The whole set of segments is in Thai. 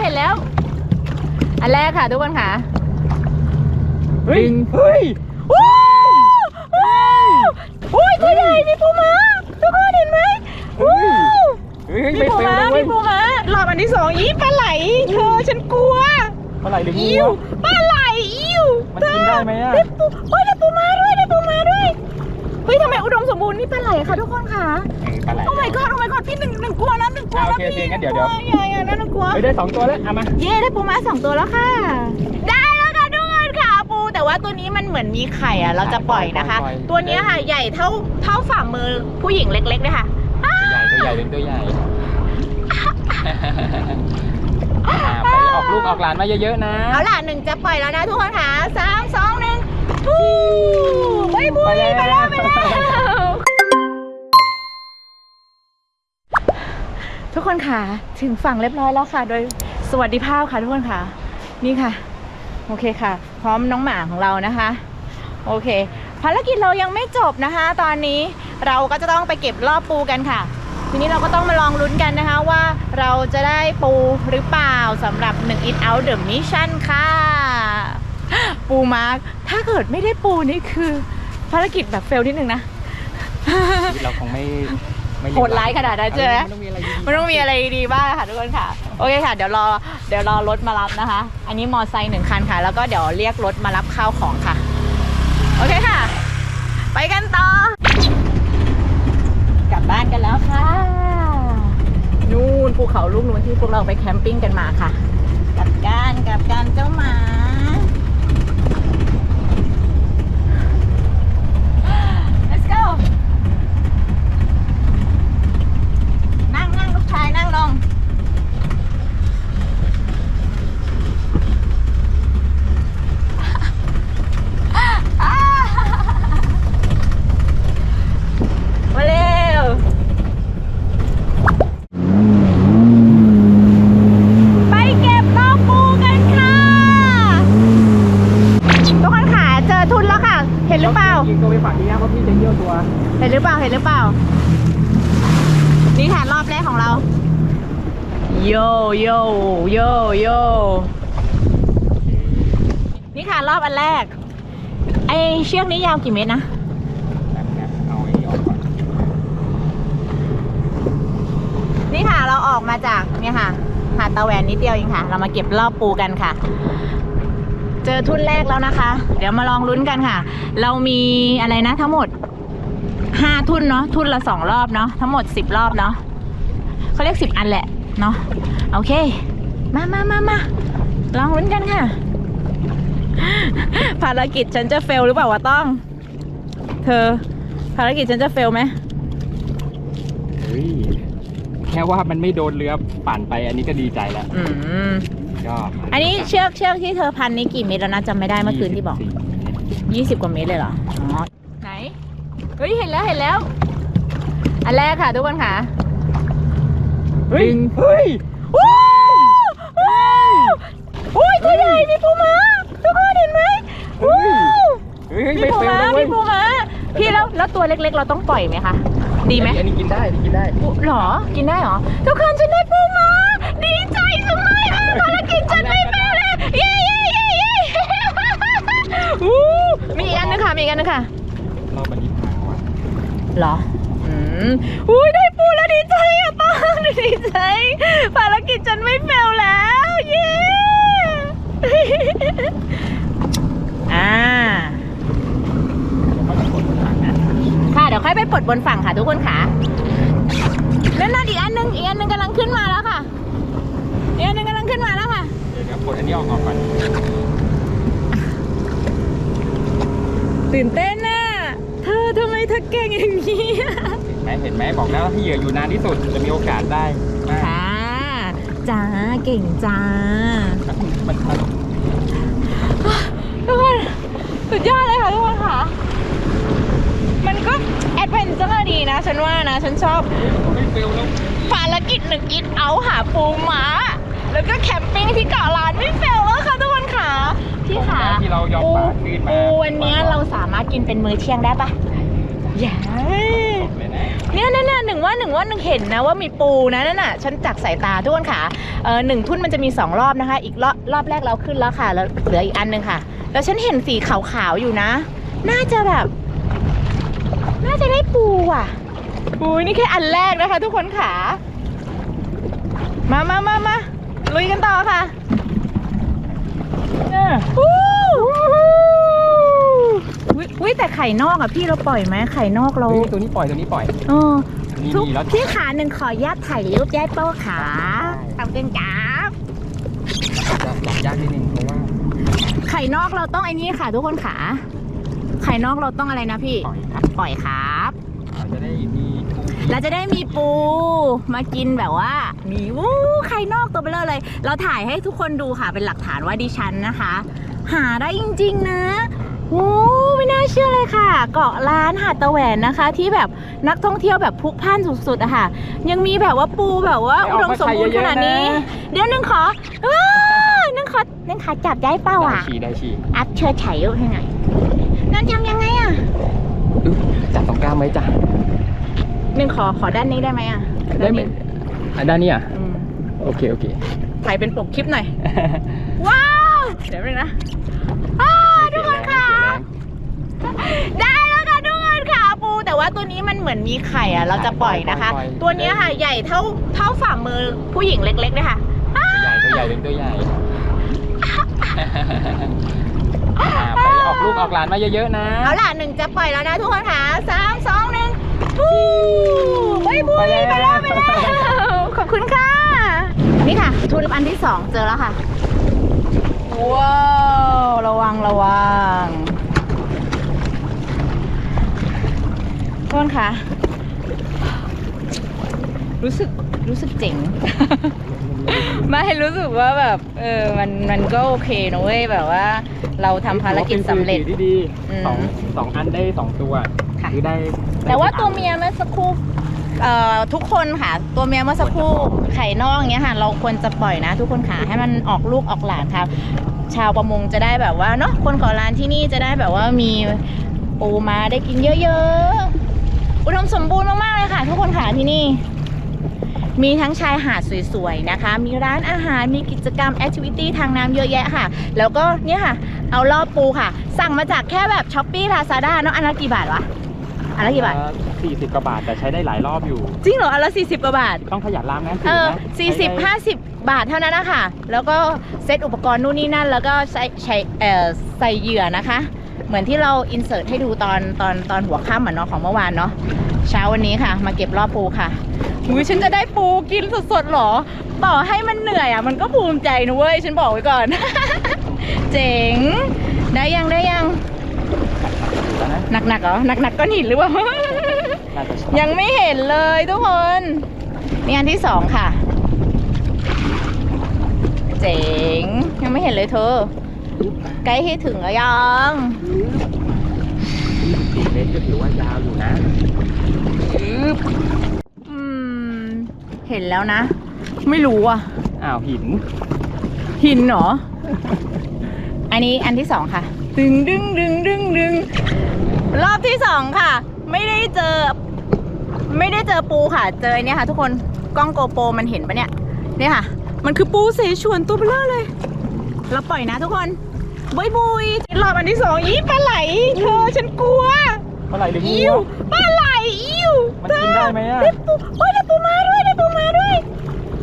แล้วเห็นแล้ว อันแรกค่ะทุกคนค่ะ เฮ้ย เฮ้ยว้าวว้าวอุ้ยตัวใหญ่มีปูม้าทุกคนเห็นไหมว้าวเฮ้ยมีไม่ปูเฟลม้านะเว้มียปูม้ารอบอันที่สองอีปลาไหลเธอฉันกลัวเมื่อไหร่หรืองูอิววะปลาไหลอิวมันกินได้ไหมอะได้ปูเฮ้ยได้ปูม้าด้วยได้ปูม้าด้วยเฮ้ยทำไมอุดมสมบูรณ์นี่ปลาไหลค่ะทุกคนค่ะเออ ปลาไหลโอ้ my god โอ้ my god พี่หนึ่งหนึ่งกลัวนะหนึ่งกลัวอ่านะโอเคโอเคพี่งั้นเดี๋ยวเดี๋ยวอย่าอย่านะหนึ่งกลัว เฮ้ยได้สองตัวแล้วเอามา เย้ได้ปูม้าสองตัวแล้วค่ะ ได้แล้วค่ะทุกคนค่ะปู แต่ว่าตัวนี้มันเหมือนมีไข่อะเราจะปล่อยนะคะตัวเนี้ยค่ะใหญ่เท่าเท่าฝ่ามือผู้หญิงเล็กๆเลยค่ะอ้าตัวใหญ่ตัวใหญ่เป็นตัวใหญ่อ่าไปออกลูกออกหลานมาเยอะๆนะ เอาล่ะหนึ่งจะปล่อยแล้วนะทุกคนค่ะสามสองหนึ่งฟูไปบุยไปแล้วไปแล้ว ทุกคนค่ะถึงฝั่งเรียบร้อยแล้วค่ะ โดยสวัสดิภาพค่ะทุกคนค่ะ นี่ค่ะ โอเคค่ะ พร้อมน้องหมาของเรานะคะ โอเค ภารกิจเรายังไม่จบนะคะ ตอนนี้เราก็จะต้องไปเก็บรอบปูกันค่ะ ทีนี้เราก็ต้องมาลองลุ้นกันนะคะว่าเราจะได้ปูหรือเปล่าสำหรับ1 It Out The Mission ค่ะ ปูมาร์คถ้าเกิดไม่ได้ปูนี่คือ ภารกิจแบบเฟลนิดนึงนะ เราคงไม่ โหดร้ายขนาดนั้นใช่ไหมมันต้องมีอะไรดีๆมันต้องมีอะไรดีบ้างค่ะทุกคนค่ะ โอเคค่ะ เดี๋ยวรอเดี๋ยวรอรถมารับนะคะ อันนี้มอไซค์หนึ่งคันค่ะ แล้วก็เดี๋ยวเรียกรถมารับข้าวของค่ะ โอเคค่ะ ไปกันต่อ กลับบ้านกันแล้วค่ะ นู่นภูเขาลูกนู้นที่พวกเราไปแคมปิ้งกันมาค่ะกลับกันกลับกันเจ้าหมา let's go นั่งนั่งลูกชายนั่งลง มาเร็ว ไปเก็บรอบปูกันค่ะ ทุกคนค่ะเจอทุนแล้วค่ะ เห็นหรือเปล่า ยิงตัวไปฝั่งนี้นะเพราะพี่จะเยี่ยวตัว เห็นหรือเปล่า เห็นหรือเปล่า นี่ค่ะรอบแรกของเรา โยโยโยโย นี่ค่ะรอบอันแรก ไอเชือกนี้ยาวกี่เมตรนะนี่ค่ะเราออกมาจากเนี่ยค่ะ หาดตะแหวนนิดเดียวเองค่ะ เรามาเก็บรอบปูกันค่ะ เจอทุ่นแรกแล้วนะคะ เดี๋ยวมาลองลุ้นกันค่ะ เรามีอะไรนะทั้งหมดห้าทุ่นเนาะทุ่นละสองรอบเนาะทั้งหมดสิบรอบเนาะเขาเรียกสิบอันแหละเนาะโอเค มามามามาลองลุ้นกันค่ะ ภารกิจฉันจะเฟลหรือเปล่าวะต้อง เธอ ภารกิจฉันจะเฟลไหมเฮ้ยแค่ว่ามันไม่โดนเรือปั่นไปอันนี้ก็ดีใจแล้วอืมก็อันนี้เชือกเชือกที่เธอพันนี่กี่เมตรแล้วนะจำไม่ได้เมื่อคืนที่บอกยี่สิบกว่าเมตรเลยเหรออ๋อไหนเฮ้ยเห็นแล้วเห็นแล้ว อันแรกค่ะทุกคนค่ะเฮ้ยเฮ้ยว้าวว้าวอุ้ยตัวใหญ่มีปูม้า ทุกคนเห็นไหมว้าว เฮ้ยมีไม่ปูเฟลม้านะเว้มียปูม้าพี่แล้วแล้วตัวเล็กๆ เราต้องปล่อยไหมคะดีไหมอันนี้กินได้อันนี้กินได้อุ๊หรอกินได้เหรอทุกคนฉันได้ปูม้าดีใจจังเลยค่ะภารกิจฉันไม่เป็นเลยเย้เย้เย้เย้อู้มีอีกอันนึงค่ะมีอีกอันนึงค่ะรอบมันนี้ทางว่ะเหรออืมอุ้ยได้ปูแล้วดีใจอะป้างดีใจ ภารกิจฉันไม่เฟลแล้ว เย้อ่า เดี๋ยวเขาจะกดทางนะ ค่ะ เดี๋ ยวค่อยไปปลดบนฝั่งค่ะทุกคนค่ะนั่นนั่นอีกอันหนึงอีกอันหนึงกำลังขึ้นมาแล้วค่ะอีกอันหนึงกำลังขึ้นมาแล้วค่ะเดี๋ยวเดี๋ยวกดอันนี้ออกก่อนตื่นเต้นน่ะเธอทำไมเธอเก่งอย่างนี้อะเห็นไหมเห็นไหมบอกแล้วที่เหยื่ออยู่นานที่สุดจะมีโอกาสได้มากค่ะจ้าเก่งจ้ามันมันทุกคนสุดยอดเลยค่ะทุกคนค่ะ มันก็แอดเวนเจอร์ดีนะ ฉันว่านะ ฉันชอบไม่เฟลแล้วภารกิจหนึ่งกินเอาหาปูม้า แล้วก็แคมปิ้งที่เกาะล้านไม่เฟลแล้วค่ะทุกคนค่ะพี่ขาที่เรายอมปูฝ่าคลื่นมาปูวันเนี้ยเราสามารถกินเป็นมื้อเที่ยงได้ปะอย่าเลยนะเนี่ยนั่นน่ะหนึ่งว่าหนึ่งว่าหนึ่งเห็นนะว่ามีปูนะนั่นน่ะฉันจากสายตาทุกคนค่ะเออหนึ่งทุ่นมันจะมีสองรอบนะคะ อีกรอบรอบแรกเราขึ้นแล้วค่ะ แล้วเหลืออีกอันหนึ่งค่ะ แล้วฉันเห็นสีขาวๆอยู่นะ น่าจะแบบ น่าจะได้ปูอะปูนี่แค่อันแรกนะคะ ทุกคนค่ะมามามามาลุยกันต่อค่ะเนี่ยวู้วิวิแต่ไข่นอกอะพี่เราปล่อยไหมไข่นอกเราเฮ้ยตัวนี้ปล่อยตัวนี้ปล่อยเออนี่ทุกนี่แล้วพี่ขาหนึ่งขออนุญาตถ่ายรูปยายโป้ขาทำเป็นกราฟจะจับยากนิดนึงเพราะว่า ไข่นอกเราต้องไอ้นี่ค่ะ ทุกคนขา ไข่นอกเราต้องอะไรนะพี่ ปล่อยครับปล่อยครับเรา จะได้มีเราจะได้มีปูมากินแบบว่า มีวู้ไข่นอกตัวเบลอเลย เราถ่ายให้ทุกคนดูค่ะเป็นหลักฐานว่าดิฉันนะคะ หาได้จริง ๆ นะโอ้ไม่น่าเชื่อเลยค่ะ เกาะล้านหาดตะแหวนนะคะ ที่แบบนักท่องเที่ยวแบบพลุกพล่านสุดๆอะค่ะ ยังมีแบบว่าปูแบบว่าอุดมสมบูรณ์ขนาดนี้ เดี๋ยวนึงขอว้าวนึงขอนึงขอจับได้เป้าได้อะชีได้ชีอัพเชิญถ่ายรูปให้หน่อยนั่นทำยังไงอะอึ๊บ จับตรงกลางไหมจ้ะนึงขอขอด้านนี้ได้ไหมอะได้ไหมอันด้านนี้อะอืมโอเคโอเคถ่ายเป็นปกคลิปหน่อย ว้าว เดี๋ยวนึงนะอ้าวทุกคนค่ะ ได้แล้วค่ะทุกคนค่ะปู แต่ว่าตัวนี้มันเหมือนมีไข่อะ เราจะปล่อยนะคะ ตัวเนี้ยค่ะใหญ่เท่าเท่าฝ่ามือผู้หญิงเล็กๆเลยค่ะตัวใหญ่ตัวใหญ่เป็นตัวใหญ่อ่าไปออก ลูกออกหลานมาเยอะๆนะ เอาล่ะหนึ่งจะปล่อยแล้วนะทุกคนค่ะสามสองหนึ่งปูบายบุยไปแล้วไปแล้ว ขอบคุณค่ะ นี่ค่ะ ทุนอันที่สองเจอแล้วค่ะ ว้าว ระวังระวังทุกคนค่ะ รู้สึกรู้สึกเจ๋ง ไม่รู้สึกว่าแบบเออมันมันก็โอเคนะเว้ยแบบว่า เราทำภารกิจสำเร็จ ถือว่าเป็นสื่อที่ดีอืมสองสองอันได้สองตัวค่ะ คือได้แต่ว่าตัวเมียเมื่อสักครู่เอ่อทุกคนค่ะ ตัวเมียเมื่อสักครู่ไข่นอกอย่างเงี้ยค่ะ เราควรจะปล่อยนะ ทุกคนค่ะให้มันออกลูกออกหลานค่ะ ชาวประมงจะได้แบบว่าเนาะคนเก่อร้านที่นี่จะได้แบบว่ามีปูมาได้กินเยอะๆอุดมสมบูรณ์มากๆเลยค่ะ ทุกคนค่ะที่นี่ มีทั้งชายหาดสวยๆนะคะ มีร้านอาหารมีกิจกรรมแอคทิวิตี้ทางน้ำเยอะแยะค่ะ แล้วก็เนี่ยค่ะ เอารอบปูค่ะ สั่งมาจากแค่แบบช้อปปี้ลาซาด้าเนาะอันละกี่บาทวะอันละกี่บาท สี่สิบกว่าบาทแต่ใช้ได้หลายรอบอยู่ จริงเหรออันละสี่สิบกว่าบาท ต้องขยันล้างนะเออนะสี่สิบใช้ได้ห้าสิบบาทเท่านั้นนะคะแล้วก็เซตอุปกรณ์นู่นนี่นั่น แล้วก็ใช้ใช้เอ่อใส่เหยื่อนะคะ เหมือนที่เราอินเสิร์ตให้ดูตอนตอนตอนหัวค่ำอะเนาะของเมื่อวานเนาะเช้าวันนี้ค่ะ มาเก็บรอบปูค่ะอุ้ยฉันจะได้ปูกินสดๆหรอ ต่อให้มันเหนื่อยอะมันก็ภูมิใจนะเว้ยฉันบอกไว้ก่อน เจ๋ง ได้ยังได้ยัง หนักๆเหรอหนักๆก้อนหินหรือเปล่ายังไม่เห็นเลยทุกคนนี่อันที่สองค่ะ เจ๋ง ยังไม่เห็นเลยเธอ ใกล้ให้ถึงแล้วยังเมตรก็ถือว่ายาวอยู่นะอืม เห็นแล้วนะ ไม่รู้อะ อ้าวหิน หินเหรอ อันนี้อันที่สองค่ะ ดึงดึงดึงดึงดึงรอบที่สองค่ะ ไม่ได้เจอ ไม่ได้เจอปูค่ะ เจอเนี่ยค่ะ ทุกคนกล้องโกโปรมันเห็นปะเนี่ย เนี่ยค่ะ มันคือปูเสฉวนตัวเบลอเลย เราปล่อยนะทุกคน บุยบุยรอบอันที่สองอีปลาไหลเธอฉันกลัวเมื่อไหร่หรืองูอิ้ววะปลาไหลอิ้วมันกินได้ไหมอะได้ปูเฮ้ยได้ปูมาด้วยได้ปูมาด้วย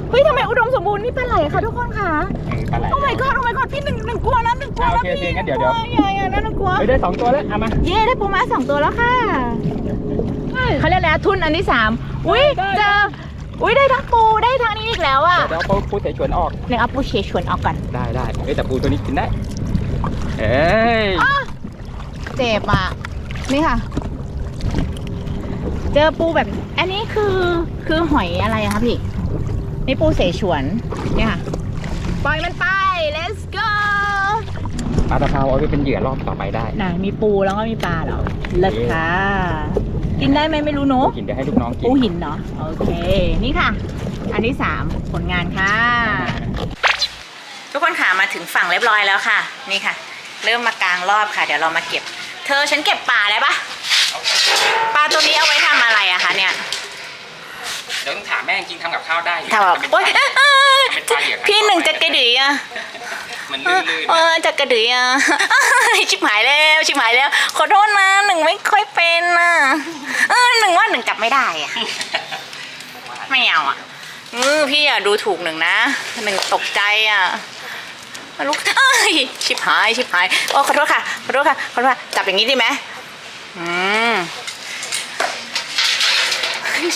เฮ้ยทำไมอุดมสมบูรณ์นี่ปลาไหลค่ะทุกคนค่ะเออปลาไหลโอ้ my god โอ้ my god พี่หนึ่งหนึ่งกลัวนะหนึ่งกลัวอะแล้วโอเคพี่โอเคงั้นเดี๋ยวเดี๋ยวอย่าอย่านะหนึ่งกลัวเฮ้ยได้สองตัวแล้วเอามาเย่ได้ปูม้าสองตัวแล้วค่ะเขาเรียกอะไรนะทุนอันที่สามอุ้ยได้เจออุ้ยได้ทั้งปูได้ทั้งนี้อีกแล้วอะเดี๋ยวเอาปูเสฉวนออกหนึ่งเอาปูเชชวนออกก่อนได้ได้เอ้ยแต่ปูตัวนี้กินได้ เอ้ยอ้าเจ็บอะ นี่ค่ะ เจอปูแบบ อันนี้คือคือหอยอะไรอะคะพี่ นี่ปูเสฉวนเนี่ยค่ะปล่อยมันไป let's go ปลาตะเภาเอาไปเป็นเหยื่อรอบต่อไปได้น่ะมีปูแล้วก็มีปลาเหรอเลิศค่ะ กินได้ไหมไม่รู้เนอะกินเดี๋ยวให้ลูกน้องกิน ปูหินเนาะโอเค นี่ค่ะ อันที่สามผลงานค่ะทุกคนค่ะมา ถึงฝั่งเรียบร้อยแล้วค่ะ นี่ค่ะ เริ่มมากลางรอบค่ะ เดี๋ยวเรามาเก็บ เธอฉันเก็บปลาได้ปะปลาตัวนี้เอาไว้ทำอะไรอะคะเนี่ยเดี๋ยวต้องถามแม่จริงๆทำกับข้าวได้อยู่ทำแบบเป็นโอ๊ยปลาเอ้ยเป็นปลาเหยื่อพี่หนึ่งจะกระดืออะมันเอลื่อนเออจะกระดืออะชิบหายแล้วชิบหายแล้วขอโทษนะหนึ่งไม่ค่อยเป็นน่ะเออหนึ่งว่าหนึ่งจับไม่ได้อะๆไม่เอาอะอือพี่อะดูถูกหนึ่งนะหนึ่งตกใจอะ ลูกเอ้ยชิบหายชิบหายโอ้ขอโทษค่ะขอโทษค่ะขอโทษค่ะจับอย่างนี้ดีไหมอืม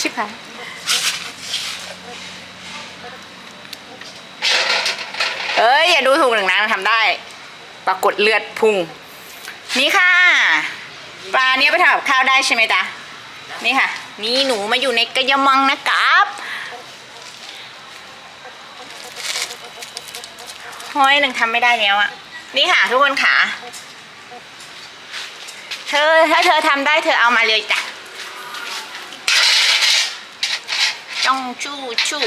ชิบหายเอ้ยอย่าดูถูกหนึ่งนะทำได้ ปรากฏเลือดพุ่งนี่ค่ะ ปลาเนี้ยไปทำกับข้าวได้ใช่ไหมจ๊ะนี่ค่ะ นี่หนูมาอยู่ในกระมังนะครับ โอ้ยหนึ่งทำไม่ได้แล้วอะนี่ค่ะทุกคนค่ะ เธอถ้าเธอทำได้เธอเอามาเลยจ้ะจ้องจู้จู้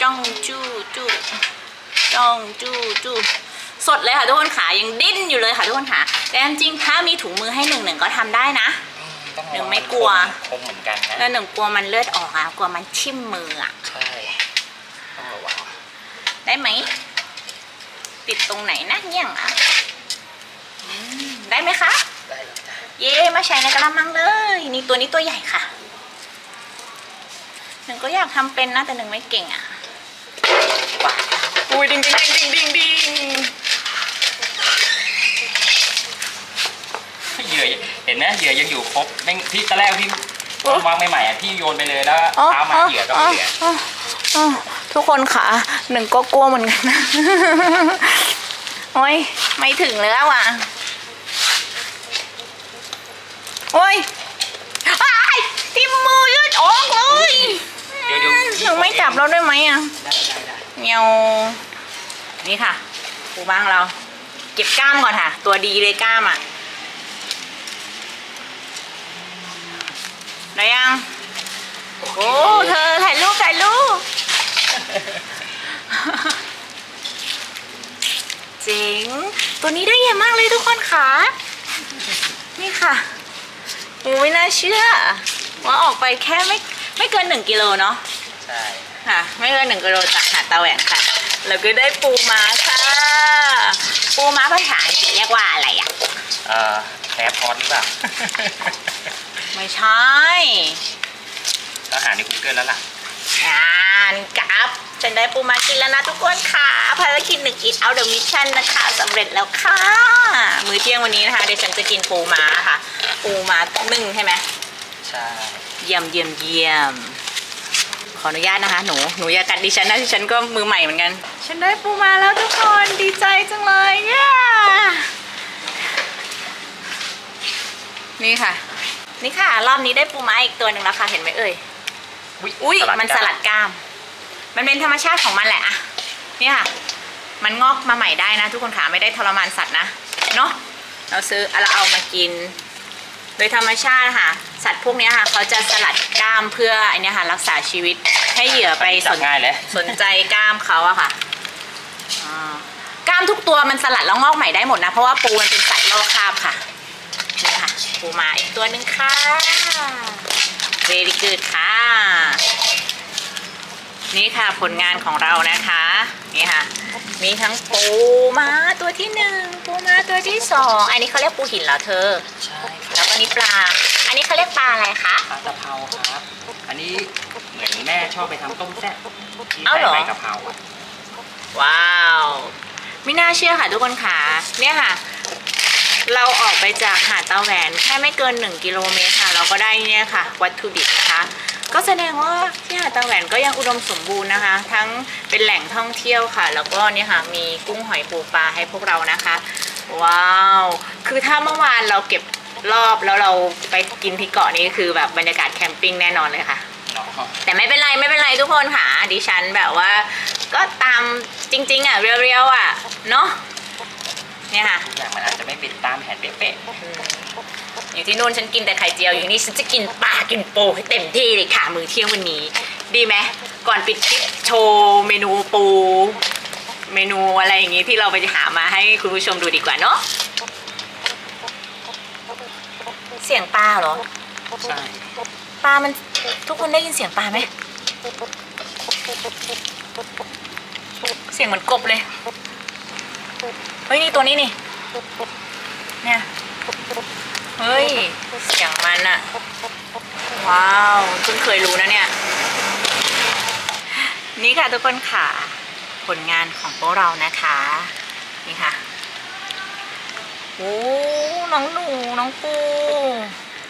จ้องจู้จู้จ้องจู้จู้สดเลยค่ะทุกคนขายังดิ้นอยู่เลยค่ะทุกคนขาแต่จริงๆถ้ามีถุงมือให้หนึ่งหนึ่งก็ทำได้นะต้องหนึ่งไม่กลัวคมเหมือนกันนะแล้วหนึ่งกลัวมันเลือดออกอะกลัวมันทิ่มมืออะใช่ต้องระวังได้ไหม ติดตรงไหนนะเนี่ยงอะอืมได้ไหมคะได้แล้วจ้ะเย้มาใช้ในกระมังเลย นี่ตัวนี้ตัวใหญ่ค่ะ หนึ่งก็อยากทำเป็นนะแต่หนึ่งไม่เก่งอะว้าวอุ้ยดิงดิงดิงดิงดิงดิงเหยื่อเห็นไหมเหยื่อยังอยู่ครบแม่งพี่ตอนแรกพี่วางใหม่ๆอะพี่โยนไปเลยแล้วอ๋อเท้ามาอ๋อเหยื่อก็ไม่เหลืออ๋ออ๋อ ทุกคนค่ะหนึ่งก็กลัวเหมือนกันนะโอ้ยไม่ถึงแล้วอะโอ้ยอ้ายทิ่มมือเลือดออกเลยเดี๋ยวเดี๋ยวหนูไม่จับเราได้ไหมอะได้ได้ได้เงียวนี่ค่ะปูบ้างเรา เก็บกล้ามก่อนค่ะ ตัวดีเลยกล้ามอะได้ยัง โอ้ เธอถ่ายรูปถ่ายรูป เจ๋ง ตัวนี้ได้เยอะมากเลยทุกคนค่ะ นี่ค่ะโอ้ไม่น่าเชื่อ ว่าออกไปแค่ไม่ไม่เกินหนึ่งกิโลเนาะ ใช่ ค่ะ ไม่เกินหนึ่งกิโลจากหาดตาแหวนค่ะ แล้วก็ได้ปูม้าค่ะ ปูม้าภาษาอังกฤษเรียกว่าอะไรอะ เอ่อแคร์พอดหรือเปล่า ไม่ใช่ต้องหาใน Google แล้วล่ะ งานกับฉันได้ปูม้ากินแล้วนะทุกคนค่ะภารกิจหนึ่งอิทเอาเดอะมิชชั่นนะคะสำเร็จแล้วค่ะ มื้อเที่ยงวันนี้นะคะเดี๋ยวฉันจะกินปูม้าค่ะ ปูม้านึ่งใช่ไหมใช่เยี่ยมเยี่ยมเยี่ยมขออนุญาตนะคะหนูหนูอย่ากัดดิฉันนะดิฉันก็มือใหม่เหมือนกัน ฉันได้ปูมาแล้วทุกคนดีใจจังเลยเย้นี่ค่ะ นี่ค่ะ รอบนี้ได้ปูม้าอีกตัวหนึ่งแล้วค่ะ เห็นไหมเอ่ย อุ้ยมันสลัดกล้าม มันเป็นธรรมชาติของมันแหละอะเนี่ยค่ะ มันงอกมาใหม่ได้นะ ทุกคนค่ะไม่ได้ทรมานสัตว์นะเนาะเราซื้อเราเอามากิน โดยธรรมชาติค่ะ สัตว์พวกเนี้ยค่ะ เขาจะสลัดกล้ามเพื่อไอเนี้ยค่ะ รักษาชีวิตให้เหยื่อไปจัสบนง่ายเลยสนใจกล้ามเขาอะค่ะอ่ากล้ามทุกตัวมันสลัดแล้วงอกใหม่ได้หมดนะ เพราะว่าปูมันเป็นสัตว์ลอกคราบค่ะนี่ค่ะปูมาอีกตัวหนึ่งค่ะ very good ค่ะ นี่ค่ะผลงานของเรานะคะ นี่ค่ะ มีทั้งปูม้าตัวที่หนึ่งปูม้าตัวที่สองอันนี้เขาเรียกปูหินเหรอเธอ ใช่คแล้วก็นี่ปลา อันนี้เขาเรียกปลาอะไรคะ ปลาตะเภาครับ อันนี้เหมือนแม่ชอบไปทำต้มแซ่บที่เอ้าใส่เหรอ ใบกะเพราอะว้าว ไม่น่าเชื่อค่ะทุกคนค่ะ เนี่ยค่ะ เราออกไปจากหาดตาแหวนแค่ไม่เกิน 1 กิโลเมตรค่ะ เราก็ได้เนี่ยค่ะ วัตถุดิบนะคะ ก็แสดงว่าที่หาดตาแหวนก็ยังอุดมสมบูรณ์นะคะ ทั้งเป็นแหล่งท่องเที่ยวค่ะ แล้วก็เนี่ยค่ะมีกุ้งหอยปูปลาให้พวกเรานะคะ ว้าว คือถ้าเมื่อวานเราเก็บรอบแล้วเราไปกินที่เกาะนี้คือแบบบรรยากาศแคมปิ้งแน่นอนเลยค่ะ แต่ไม่เป็นไรไม่เป็นไรทุกคนค่ะดิฉันแบบว่า ก็ตามจริงๆอะเรียวๆอะเนาะ เนี่ยค่ะทุกอย่างมันอาจจะไม่เป็นตามแผนเป๊ะอยู่ที่นู่นฉันกินแต่ไข่เจียว อยู่นี่ฉันจะกินปลากินปูให้เต็มที่เลยค่ะมือเที่ยงวันนี้ ดีไหมก่อนปิดคลิปโชว์เมนูปู เมนูอะไรอย่างงี้ที่เราไปหามาให้คุณผู้ชมดูดีกว่าเนาะเสียงปลาเหรอๆใช่ปลามันทุกคนได้ยินเสียงปลาไหมเสียงเหมือนกบเลย เฮ้ยนี่ตัวนี้นี่ เนี่ย เฮ้ย เสียงมันอะว้าวเพิ่งเคยรู้นะเนี่ย นี่ค่ะทุกคนค่ะ ผลงานของพวกเรานะคะ นี่ค่ะ โอ้ น้องหนู น้องปู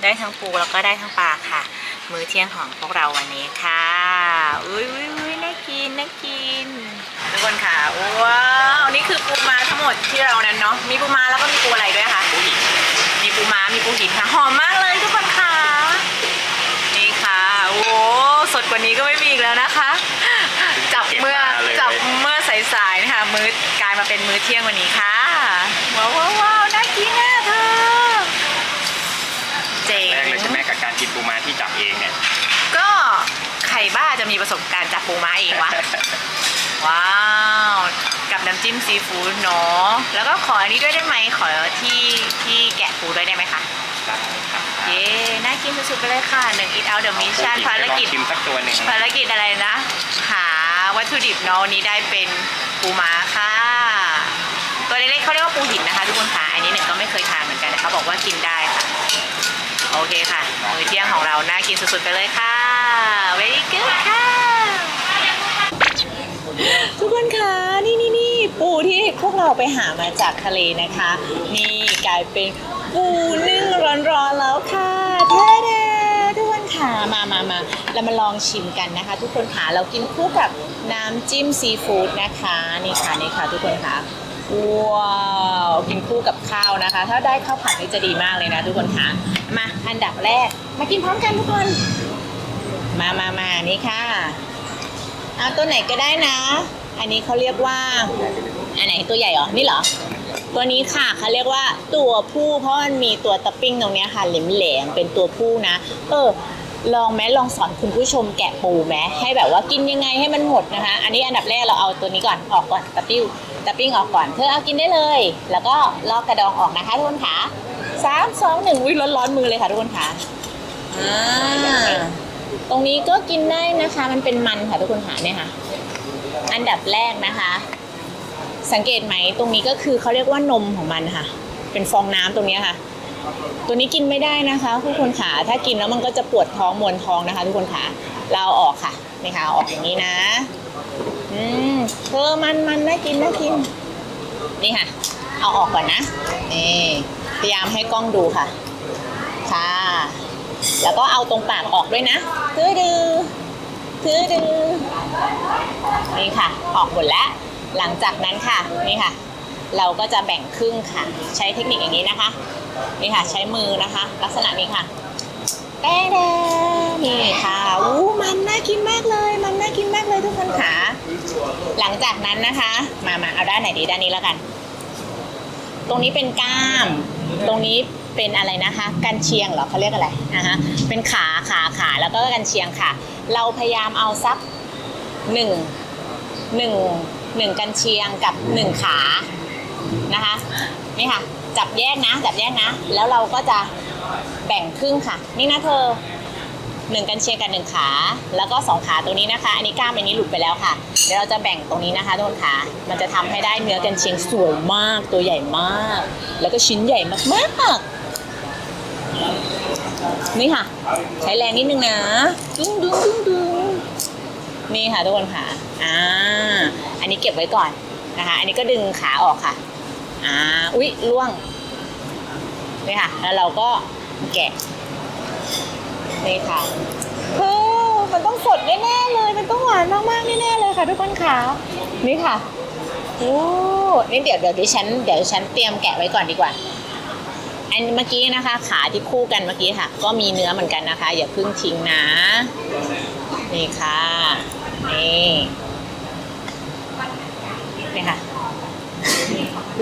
ได้ทั้งปูแล้วก็ได้ทั้งปลาค่ะ มื้อเที่ยงของพวกเราวันนี้ค่ะ อุ้ยอุ้ยอุ้ยน่ากิน น่ากิน ทุกคนค่ะว้าวนี่คือปูม้าทั้งหมดที่เรานั้นเนาะมีปูม้าแล้วก็มีปูอะไรด้วยคะผู้หญิงมีปูม้ามีปูหินค่ะหอมมากเลยทุกคนค่ะนี่ค่ะโอ้โหสดกว่านี้ก็ไม่มีอีกแล้วนะคะ จับเมื่อก็บมาเลยจับเมื่อสายๆนะคะมื้อกลายมาเป็นมื้อเที่ยงวันนี้ค่ะว้าวว้าวว้าวน่ากินน่ะเธอเจ๋งแรกเลยใช่ไหมกับการกินปูม้าที่จับเองเนี่ยก็ใครบ้าจะมีประสบการณ์จับปูม้าเองวะ ว้าว กับน้ำจิ้มซีฟู้ดเนาะแล้วก็ขออันนี้ด้วยได้ไหมขอที่ที่แกะปูด้วยได้ไหมคะ ได้ครับเย้น่ากินสุดๆไปเลยค่ะหนึ่ง eat out the mission ภารกิจ ลองชิมสักตัวหนึ่งภารกิจอะไรนะ หาวัตถุดิบเนาะวันนี้ได้เป็นปูม้าค่ะ ตัวเล็กๆเขาเรียกว่าปูหินนะคะ ทุกคนค่ะ อันนี้หนึ่งก็ไม่เคยทานเหมือนกันแต่เขาบอกว่ากินได้ค่ะ โอเคค่ะ มื้อเที่ยงของเราน่ากินสุดๆไปเลยค่ะ very good ค่ะ ทุกคนคะนี่นี่นี่ปูที่พวกเราไปหามาจากทะเลนะคะ นี่กลายเป็นปูนึ่งร้อนๆแล้วค่ะแท้เดทุกคนค่ะมามามาเรามาลองชิมกันนะคะ ทุกคนค่ะเรากินคู่กับน้ำจิ้มซีฟู้ดนะคะนี่ค่ะนี่ค่ะ ทุกคนค่ะว้าวกินคู่กับข้าวนะคะ ถ้าได้ข้าวผัดนี่จะดีมากเลยนะ ทุกคนค่ะมาอันดับแรก มากินพร้อมกันทุกคน มามามานี่ค่ะ เอาตัวไหนก็ได้นะ อันนี้เขาเรียกว่า อันไหนตัวใหญ่เหรอ นี่เหรอ ตัวนี้ค่ะเขาเรียกว่าตัวผู้เพราะมันมีตัวตะปิ้งตรงเนี้ยค่ะแหลมๆเป็นตัวผู้นะ เออ ลองไหมลองสอนคุณผู้ชมแกะปูไหมให้แบบว่ากินยังไงให้มันหมดนะคะ อันนี้อันดับแรกเราเอาตัวนี้ก่อนออกก่อนตะปิ้วตะปิ้งออกก่อน เธอเอากินได้เลย แล้วก็ลอกกระดองออกนะคะทุกคนค่ะสามสองหนึ่งวิร้อนๆมือเลยค่ะทุกคนค่ะอ่า ตรงนี้ก็กินได้นะคะ มันเป็นมันค่ะทุกคนค่ะเนี่ยค่ะ อันดับแรกนะคะ สังเกตไหมตรงนี้ก็คือเขาเรียกว่านมของมันค่ะ เป็นฟองน้ำตรงนี้ค่ะ ตัวนี้กินไม่ได้นะคะทุกคนค่ะถ้ากินแล้วมันก็จะปวดท้องมวนท้องนะคะ ทุกคนค่ะเราเอาออกค่ะนี่ค่ะอออกอย่างนี้นะ อืมเธอมันมันน่ากินน่ากิน นี่ค่ะ เอาออกก่อนนะนี่พยายามให้กล้องดูค่ะ ค่ะ แล้วก็เอาตรงปากออกด้วยนะทือดือทือดือนี่ค่ะ ออกหมดแล้ว หลังจากนั้นค่ะ นี่ค่ะ เราก็จะแบ่งครึ่งค่ะ ใช้เทคนิคอย่างนี้นะคะ นี่ค่ะ ใช้มือนะคะ ลักษณะนี้ค่ะแต้แดนี่ค่ะอู้มันน่ากินมากเลย มันน่ากินมากเลยทุกคนค่ะ หลังจากนั้นนะคะ มามาเอาด้านไหนดีด้านนี้แล้วกัน ตรงนี้เป็นกล้าม ตรงนี้ เป็นอะไรนะคะ กันเชียงเหรอเขาเรียกอะไรนะคะเป็นขาขาขาแล้วก็กันเชียงค่ะ เราพยายามเอาสักหนึ่งหนึ่งหนึ่งกันเชียงกับหนึ่งขานะคะนี่ค่ะ จับแยกนะ จับแยกนะ แล้วเราก็จะแบ่งครึ่งค่ะ นี่นะเธอหนึ่งกันเชียงกับหนึ่งขา แล้วก็สองขาตรงนี้นะคะ อันนี้กล้ามอันนี้หลุดไปแล้วค่ะ เดี๋ยวเราจะแบ่งตรงนี้นะคะทุกคนค่ะ มันจะทำให้ได้เนื้อกันเชียงสวยมาก ตัวใหญ่มาก แล้วก็ชิ้นใหญ่มากๆ นี่ค่ะ ใช้แรงนิดนึงนะดึงดึงดึงดึงนี่ค่ะทุกคนค่ะอ่าอันนี้เก็บไว้ก่อนนะคะ อันนี้ก็ดึงขาออกค่ะอ่าอุ๊ยล่วงนี่ค่ะ แล้วเราก็แกะนี่ค่ะเฮ้มันต้องสดแน่ๆเลย มันต้องหวานมากๆแน่ๆเลยค่ะทุกคนค่ะนี่ค่ะโอ้นี่เดี๋ยวเดี๋ยวดิฉันเดี๋ยวฉันเตรียมแกะไว้ก่อนดีกว่า อันเมื่อกี้นะคะ ขาที่คู่กันเมื่อกี้ค่ะ ก็มีเนื้อเหมือนกันนะคะ อย่าเพิ่งทิ้งนะ นี่ค่ะนี่นี่ค่ะ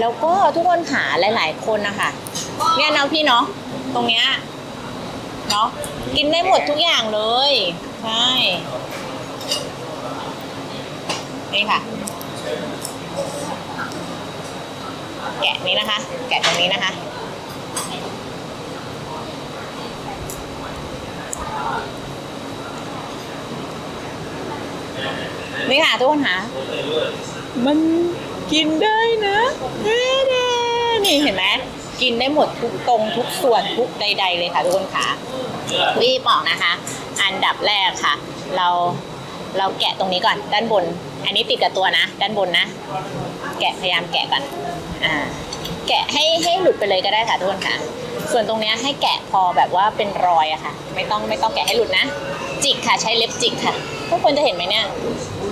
แล้วก็ทุกคนหาหลาย ๆ คนนะคะเนี่ยเนาะพี่เนาะตรงเนี้ยเนาะกินได้หมดทุกอย่างเลย ใช่นี่ค่ะ แกะนี้นะคะ แกะตรงนี้นะคะ นี่ค่ะทุกคนค่ะมันกินได้นะเด้นี่เห็นไหมกินได้หมดทุกตรงทุกส่วนทุกใด ๆ เลยค่ะทุกคนค่ะรีบบอกนะคะ อันดับแรกค่ะ เราเราแกะตรงนี้ก่อนด้านบน อันนี้ติดกับตัวนะ ด้านบนนะ แกะพยายามแกะก่อนอ่า แกะให้ให้หลุดไปเลยก็ได้ค่ะทุกคนค่ะ ส่วนตรงเนี้ยให้แกะพอแบบว่าเป็นรอยอะค่ะ ไม่ต้องไม่ต้องแกะให้หลุดนะ จิกค่ะใช้เล็บจิกค่ะ ทุกคนจะเห็นไหมเนี่ย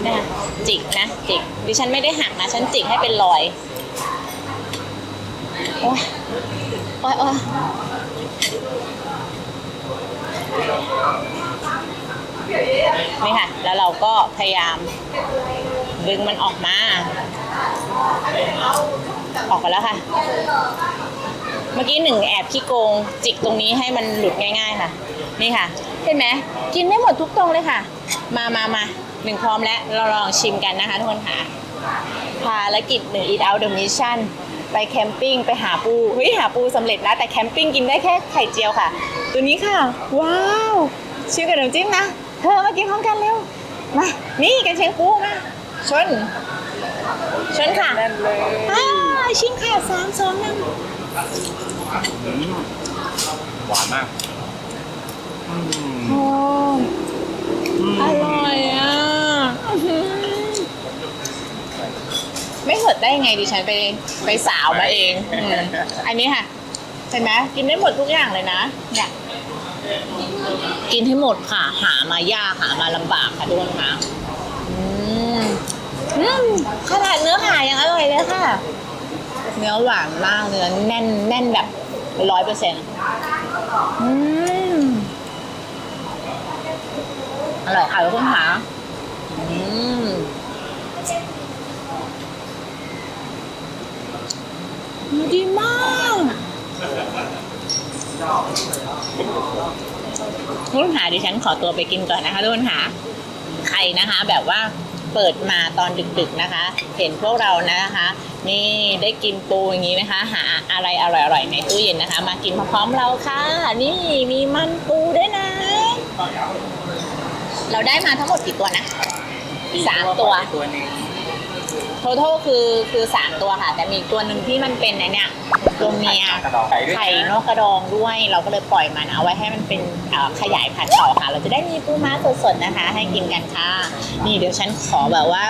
เนี่ยจิกนะจิกดิฉันไม่ได้หักนะฉันจิกให้เป็นรอยโอ้ยโอ้ยโอ้ยนี่ค่ะ แล้วเราก็พยายามดึงมันออกมา ออกมาแล้วค่ะ เมื่อกี้หนึ่งแอบขี้โกง จิกตรงนี้ให้มันหลุดง่าย ๆ ค่ะ นี่ค่ะ เห็นไหมกินได้หมดทุกตรงเลยค่ะ มามามาหนึ่งพร้อมแล้ว เราลองชิมกันนะคะทุกคนค่ะ ภารกิจหนึ่ง eat out the mission ไปแคมปิ้งไปหาปู เฮ้ยหาปูสำเร็จนะ แต่แคมปิ้งกินได้แค่ไข่เจียวค่ะ ตัวนี้ค่ะ ว้าวชิมกับน้ำจิ้มนะ เธอมากินพร้อมกันเร็ว มา นี่กันเชียงปูมาชน ชนค่ะนั่นเลยอ่าชิมค่ะสามสองหนึ่งหวานมากอืมโอ้อืมอร่อยอะอื้อหือไม่เผ็ดได้ยังไงดิฉันไปไปสาวมาเองอืมอันนี้ค่ะเห็นไหมกินได้หมดทุกอย่างเลยนะ เนี่ย กินให้หมดค่ะ หามายากหามาลำบากค่ะทุกคนคะอืมอืม ขนาดเนื้อขายังอร่อยเลยค่ะ เนื้อหวานมากเนื้อแน่นแน่นแบบร้อยเปอร์เซ็นต์อืมอร่อยค่ะทุกคนค่ะอืมดีมากทุกคนหาดิฉันขอตัวไปกินก่อนนะคะทุกคนหาใครนะคะแบบว่า เปิดมาตอนดึกๆนะคะ เห็นพวกเรานะคะ นี่ได้กินปูอย่างนี้นะคะ หาอะไรอร่อยๆในตู้เย็นนะคะ มากินพร้อมๆเราค่ะ นี่มีมันปูด้วยนะ เราได้มาทั้งหมดกี่ตัวนะสามตัว ตัวหนึง ทั้ทคือคือสามตัวค่ะ แต่มีอีกตัวหนึ่งที่มันเป็นไอเนี่ยตัวเมียกระดองไข่ด้วยไข่นกกระดองด้วย เราก็เลยปล่อยมันเอาไว้ให้มันเป็นเอ่อขยายพันธุ์ต่อค่ะ เราจะได้มีปูม้าสดๆนะคะ ให้กินกันค่ะ นี่เดี๋ยวฉันขอแบบว่า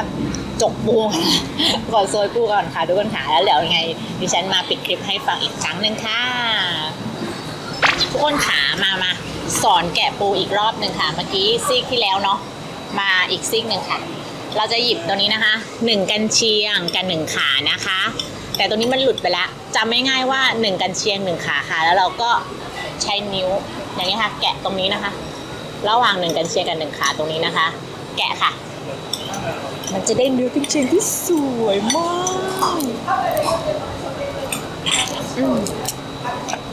จกปูก่อนนะก่อนโซยปูก่อนค่ะทุกคนค่ะแล้วเดี๋ยวยังไงดิฉันมาปิดคลิปให้ฟังอีกครั้งหนึ่งค่ะทุกคนขามามาสอนแกะปูอีกรอบหนึ่งค่ะ เมื่อกี้ซีกที่แล้วเนาะมาอีกซีกหนึ่งค่ะ เราจะหยิบตัวนี้นะคะหนึ่งกันเชียงกับหนึ่งขานะคะ แต่ตัวนี้มันหลุดไปแล้วจำไม่ง่ายว่าหนึ่งกันเชียงหนึ่งขาค่ะ แล้วเราก็ใช้นิ้วอย่างนี้ค่ะ แกะตรงนี้นะคะ ระหว่างหนึ่งกันเชียงกับหนึ่งขาตรงนี้นะคะ แกะค่ะ มันจะได้เนื้อกันเชียงที่สวยมาก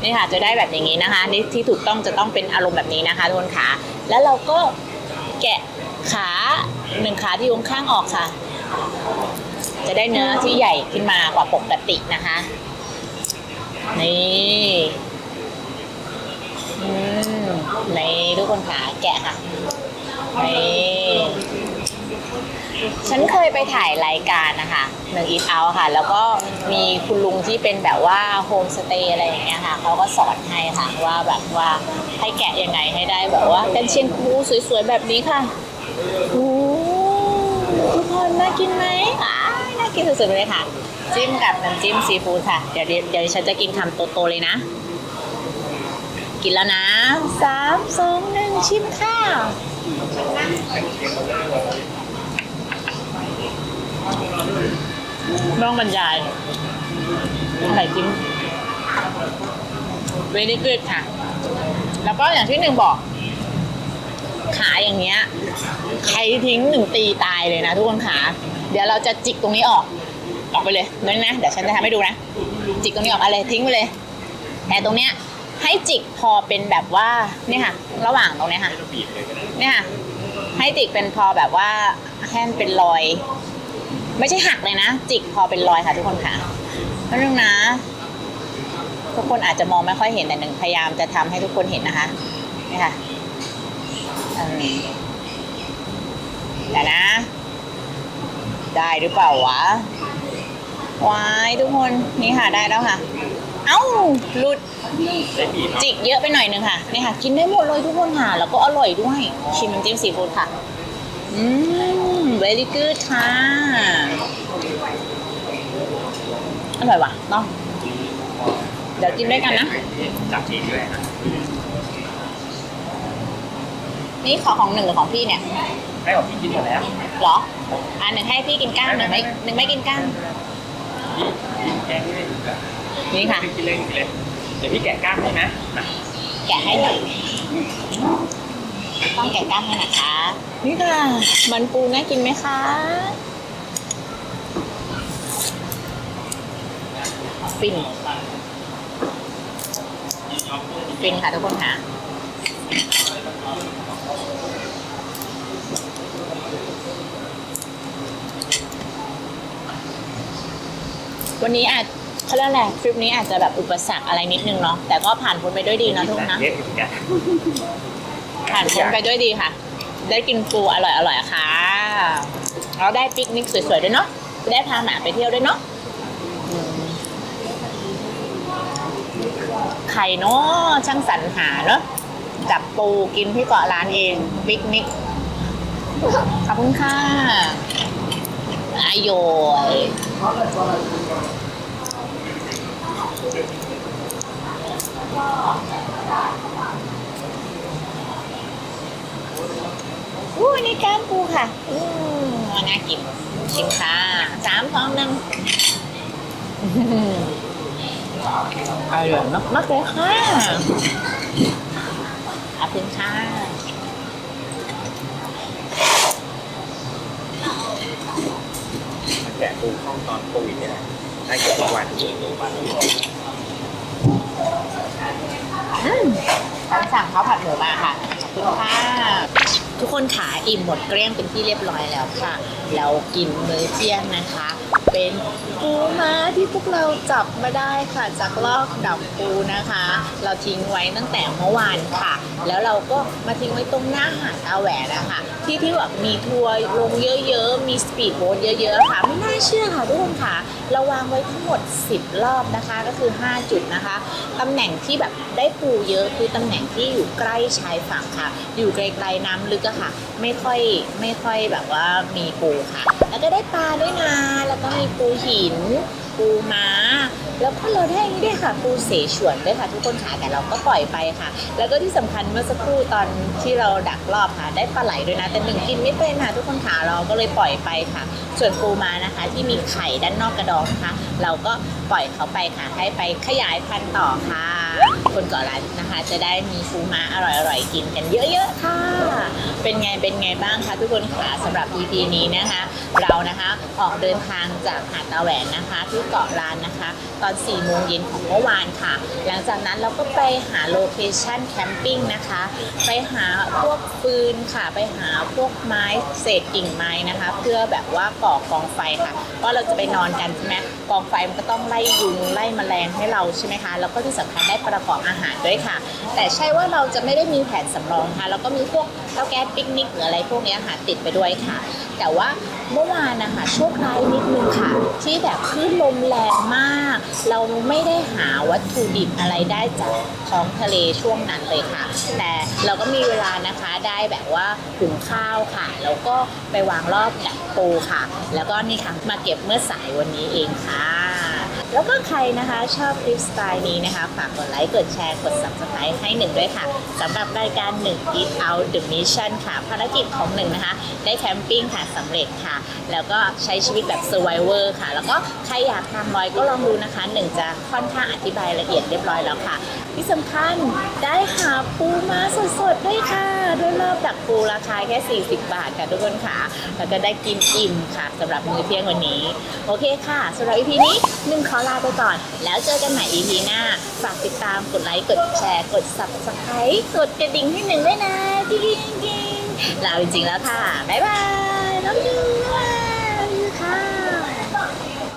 นี่ค่ะจะได้แบบอย่างนี้นะคะนี่ที่ถูกต้องจะต้องเป็นอารมณ์แบบนี้นะคะทุกคนขาแล้วเราก็แกะขา หนึ่งขาที่อยู่ข้างออกค่ะ จะได้เนื้อที่ใหญ่ขึ้นมากว่าปกตินะคะ นี่ในทุกคนขาแกะค่ะนี่ฉันเคยไปถ่ายรายการนะคะหนึ่งอีทเอาค่ะ แล้วก็มีคุณลุงที่เป็นแบบว่าโฮมสเตย์อะไรอย่างเงี้ยค่ะเขาก็สอนให้ค่ะว่าแบบว่าให้แกะยังไงให้ได้แบบว่าเป็นเชียงคูสวยๆแบบนี้ค่ะอ้ ทุกคนน่ากินไหมอ่าน่ากินสุดๆเลยค่ะ จิ้มกับน้ำจิ้มซีฟู้ดค่ะ เดี๋ยวเดี๋ยวฉันจะกินคำโตๆเลยนะ กินแล้วนะสามสองหนึ่งชิมค่ะไม่ต้องบรรยายไข่จิ้มเวลี่กูดค่ะ แล้วก็อย่างที่หนึ่งบอก ขาอย่างเงี้ยใครทิ้งหนึ่งตีตายเลยนะทุกคนขา เดี๋ยวเราจะจิกตรงนี้ออกออกไปเลยนั่นนะเดี๋ยวฉันจะทำให้ดูนะ จิกตรงนี้ออกมาเลยทิ้งไปเลย แต่ตรงเนี้ยให้จิกพอเป็นแบบว่าเนี่ยค่ะ ระหว่างตรงเนี้ยค่ะเนี่ยค่ะให้จิกเป็นพอแบบว่าแค่เป็นรอย ไม่ใช่หักเลยนะ จิกพอเป็นรอยค่ะทุกคนค่ะนั่องนะทุกคนอาจจะมองไม่ค่อยเห็นแต่หนึ่งพยายามจะทำให้ทุกคนเห็นนะคะนี่ค่ะ อืมเดี๋ยวนะ ได้หรือเปล่าวะวายทุกคนนี่ค่ะได้แล้วค่ะ เอ้าหลุดจิกเยอะไปหน่อยนึงค่ะนี่ค่ะ กินได้หมดเลยทุกคนค่ะ แล้วก็อร่อยด้วย ชิมน้ำจิ้มซีฟู้ดค่ะ อืม very good ค่ะ อร่อยว่ะต้องเดี๋ยวกินด้วยกันนะ จับเองด้วยนะ นี่ขอของหนึ่งหรือของพี่เนี่ย ให้ของพี่กินหมดแล้วเหรออันหนึ่งให้พี่กินก้างหนึ่งไม่หนึ่งไม่กินก้าง พี่พี่แกงด้วยนี่ค่ะ กินเลยกินเลย เดี๋ยวพี่แกะกล้ามให้นะมาแกะให้หน่อย ต้องแกะกล้ามให้นะคะ นี่ค่ะ มันปูน่ากินไหมคะ ฟิน ฟินค่ะทุกคนค่ะ วันนี้อาจเขาเรียกอะไรทริปนี้อาจจะแบบอุปสรรคอะไรนิดนึงเนาะแต่ก็ผ่านพ้นไปด้วยดีนะทุกคนนะเยอะอยู่เหมือนกันผ่านพ้นไปด้วยดีค่ะ ได้กินปูอร่อยอร่อยๆค่ะเราได้ปิกนิกสวยๆด้วยเนาะได้พาหมาไปเที่ยวด้วยเนาะอืมใครเนาะช่างสรรหาเนาะจับปูกินที่เกาะร้านเองปิกนิกขอบคุณค่ะอายโยย อู้นี่ก้ามปูค่ะ อืมน่ากิน ชิมค่ะสามสองหนึ่งอร่อยมากๆเลยค่ะขอบคุณค่ะ แกะปูเข้าตอนโควิดเนี่ยนะได้เกือบทุกวันอืมฉันสั่งข้าวผัดหมูมาค่ะขอบคุณค่ะทุกคนขาอิ่มหมดเกลี้ยงเป็นที่เรียบร้อยแล้วค่ะ เรากินมื้อเที่ยงนะคะ เป็นปูม้าที่พวกเราจับมาได้ค่ะ จากลอกดับปูนะคะ เราทิ้งไว้ตั้งแต่เมื่อวานค่ะ แล้วเราก็มาทิ้งไว้ตรงหน้าหาดตาแหวนนะคะ ที่ที่แบบมีทัวร์ลงเยอะๆ มีสปีดโบ๊ทเยอะๆค่ะ ไม่น่าเชื่อค่ะทุกคนค่ะ เราวางไว้ทั้งหมด 10 รอบนะคะ ก็คือ 5 จุดนะคะ ตำแหน่งที่แบบได้ปูเยอะคือตำแหน่งที่อยู่ใกล้ชายฝั่งค่ะ อยู่ไกลๆน้ำลึกอะค่ะ ไม่ค่อยไม่ค่อยแบบว่ามีปูค่ะ แล้วก็ได้ปลาด้วยนะ แล้วก็มีปูหิน ปูม้า แล้วก็เราได้อันนี้ด้วยค่ะปูเสฉวนด้วยค่ะทุกคนค่ะแต่เราก็ปล่อยไปค่ะ แล้วก็ที่สำคัญเมื่อสักครู่ตอนที่เราดักรอบค่ะ ได้ปลาไหลด้วยนะแต่หนึ่งกินไม่เป็นค่ะทุกคนค่ะเราก็เลยปล่อยไปค่ะ ส่วนปูม้านะคะ ที่มีไข่ด้านนอกกระดองนะคะเราก็ปล่อยเขาไปค่ะให้ไปขยายพันธุ์ต่อค่ะ คนเกาะล้านนะคะ จะได้มีปูม้าอร่อยๆ กินกันเยอะๆค่ะ เป็นไงเป็นไงบ้างคะทุกคนค่ะสำหรับ EP นี้นะคะ เรานะคะออกเดินทางจากหาดตาแหวนนะคะ ที่เกาะล้านนะคะ ตอน4โมงเย็นของเมื่อวานค่ะ หลังจากนั้นเราก็ไปหาโลเคชั่นแคมปิ้งนะคะ ไปหาพวกปืนค่ะ ไปหาพวกไม้เศษกิ่งไม้นะคะ เพื่อแบบว่าก่อกองไฟค่ะเพราะเราจะไปนอนกันใช่ไหมกองไฟมันก็ต้องไล่ยุงไล่แมลงให้เราใช่ไหมคะแล้วก็ที่สำคัญได้ประกอบอาหารด้วยค่ะ แต่ใช่ว่าเราจะไม่ได้มีแผนสำรองค่ะแล้วก็มีพวกเตาแก๊สปิกนิกหรืออะไรพวกนี้ยค่ะติดไปด้วยค่ะ แต่ว่าเมื่อวานนะคะโชคร้ายนิดนึงค่ะ ที่แบบคลื่นลมแรงมาก เราไม่ได้หาวัตถุดิบอะไรได้จากท้องทะเลช่วงนั้นเลยค่ะ แต่เราก็มีเวลานะคะได้แบบว่าหุงข้าวค่ะ แล้วก็ไปวางรอบดักปูค่ะ แล้วก็นี่ค่ะมาเก็บเมื่อสายวันนี้เองค่ะ แล้วก็ใครนะคะชอบคลิปสไตล์นี้นะคะ ฝากกดไลค์กดแชร์กด subscribe ให้หนึ่งด้วยค่ะสำหรับรายการ1 Eat Out The Mission ค่ะ ภารกิจของหนึ่งนะคะ ได้แคมปิ้งค่ะสำเร็จค่ะ แล้วก็ใช้ชีวิตแบบ survivor ค่ะ แล้วก็ใครอยากทำลอยก็ลองดูนะคะหนึ่งจะค่อนข้างอธิบายละเอียดเรียบร้อยแล้วค่ะ ที่สำคัญได้หาปูมาสดๆด้วยค่ะ ด้วยรอบดักปูราคาแค่ 40 บาทค่ะทุกคนค่ะ แล้วก็ได้กินอิ่มค่ะสำหรับมื้อเที่ยงวันนี้ โอเคค่ะสำหรับ EP นี้หนึ่งขอลาไปก่อน แล้วเจอกันใหม่ EP หน้า ฝากติดตามกดไลค์ กดแชร์ กด subscribe กดกระดิ่งให้หนึ่งด้วยนะจริงๆลาจริงๆแล้วค่ะ บ๊ายบาย love you